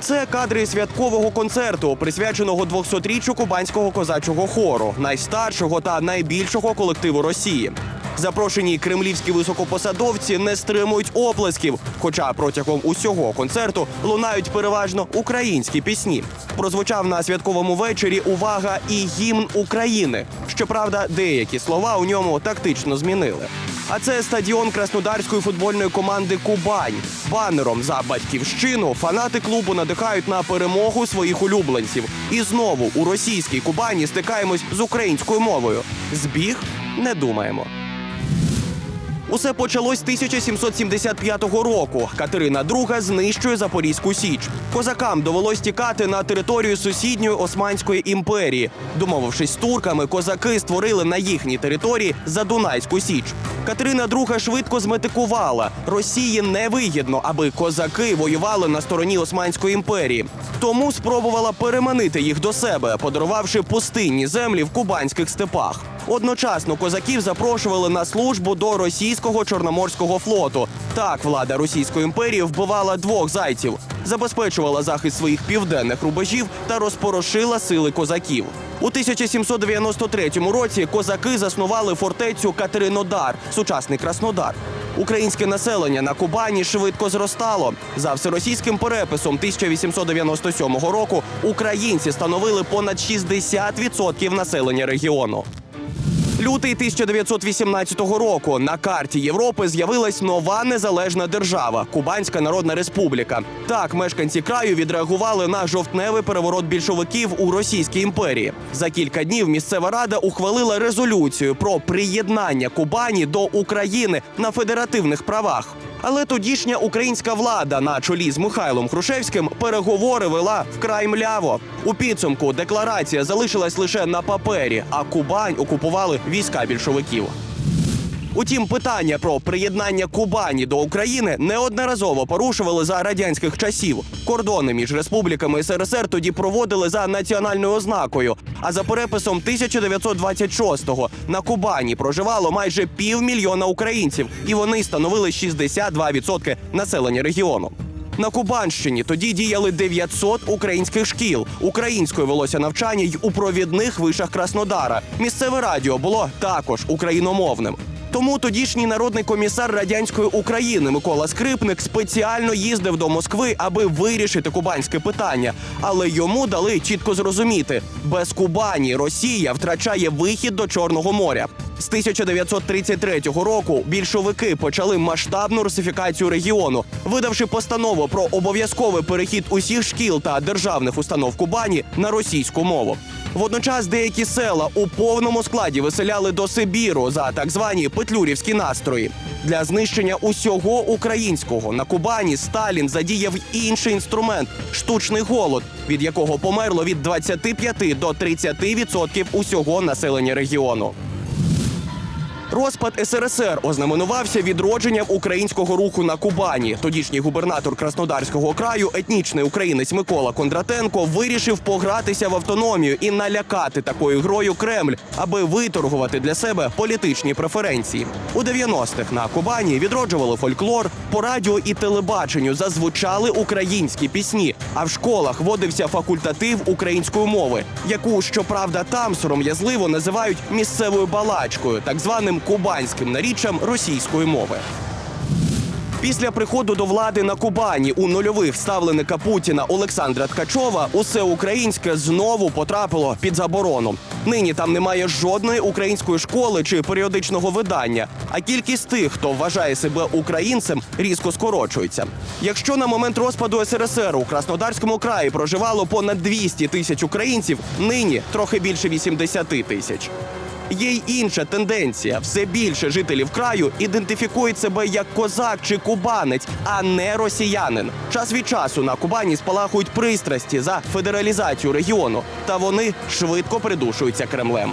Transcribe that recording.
Це кадри святкового концерту, присвяченого 200-річчю кубанського козачого хору, найстаршого та найбільшого колективу Росії. Запрошені кремлівські високопосадовці не стримують оплесків, хоча протягом усього концерту лунають переважно українські пісні. Прозвучав на святковому вечорі увага і гімн України. Щоправда, деякі слова у ньому тактично змінили. А це стадіон краснодарської футбольної команди Кубань. Банером за батьківщину фанати клубу надихають на перемогу своїх улюбленців. І знову у російській Кубані стикаємось з українською мовою. Збіг не думаємо. Усе почалось 1775 року. Катерина II знищує Запорізьку Січ. Козакам довелось тікати на територію сусідньої Османської імперії. Домовившись з турками, козаки створили на їхній території Задунайську Січ. Катерина II швидко зметикувала. Росії невигідно, аби козаки воювали на стороні Османської імперії. Тому спробувала переманити їх до себе, подарувавши пустинні землі в кубанських степах. Одночасно козаків запрошували на службу до російського чорноморського флоту. Так влада Російської імперії вбивала двох зайців, забезпечувала захист своїх південних рубежів та розпорошила сили козаків. У 1793 році козаки заснували фортецю Катеринодар, сучасний Краснодар. Українське населення на Кубані швидко зростало. За всеросійським переписом 1897 року українці становили понад 60% населення регіону. Лютий 1918 року на карті Європи з'явилась нова незалежна держава Кубанська Народна Республіка. Так мешканці краю відреагували на жовтневий переворот більшовиків у Російській імперії. За кілька днів місцева рада ухвалила резолюцію про приєднання Кубані до України на федеративних правах. Але тодішня українська влада на чолі з Михайлом Хрушевським переговори вела вкрай мляво. У підсумку декларація залишилась лише на папері, а Кубань окупували війська більшовиків. Утім, питання про приєднання Кубані до України неодноразово порушували за радянських часів. Кордони між республіками СРСР тоді проводили за національною ознакою. А за переписом 1926-го на Кубані проживало майже півмільйона українців, і вони становили 62% населення регіону. На Кубанщині тоді діяли 900 українських шкіл. Українською велося навчання й у провідних вишах Краснодара. Місцеве радіо було також україномовним. Тому тодішній народний комісар радянської України Микола Скрипник спеціально їздив до Москви, аби вирішити кубанське питання. Але йому дали чітко зрозуміти: без Кубані Росія втрачає вихід до Чорного моря. З 1933 року більшовики почали масштабну русифікацію регіону, видавши постанову про обов'язковий перехід усіх шкіл та державних установ Кубані на російську мову. Водночас деякі села у повному складі виселяли до Сибіру за так звані петлюрівські настрої. Для знищення усього українського на Кубані Сталін задіяв інший інструмент штучний голод, від якого померло від 25 до 30% усього населення регіону. Розпад СРСР ознаменувався відродженням українського руху на Кубані. Тодішній губернатор Краснодарського краю, етнічний українець Микола Кондратенко, вирішив погратися в автономію і налякати такою грою Кремль, аби виторгувати для себе політичні преференції. У 90-х на Кубані відроджували фольклор, по радіо і телебаченню зазвучали українські пісні. А в школах вводився факультатив української мови, яку щоправда там сором'язливо називають місцевою балачкою, так званим кубанським наріччям російської мови. Після приходу до влади на Кубані у нульових ставленика Путіна Олександра Ткачова усе українське знову потрапило під заборону. Нині там немає жодної української школи чи періодичного видання, а кількість тих, хто вважає себе українцем, різко скорочується. Якщо на момент розпаду СРСР у Краснодарському краї проживало понад 200 тисяч українців, нині трохи більше 80 тисяч. Є й інша тенденція: все більше жителів краю ідентифікують себе як козак чи кубанець, а не росіянин. Час від часу на Кубані спалахують пристрасті за федералізацію регіону, та вони швидко придушуються Кремлем.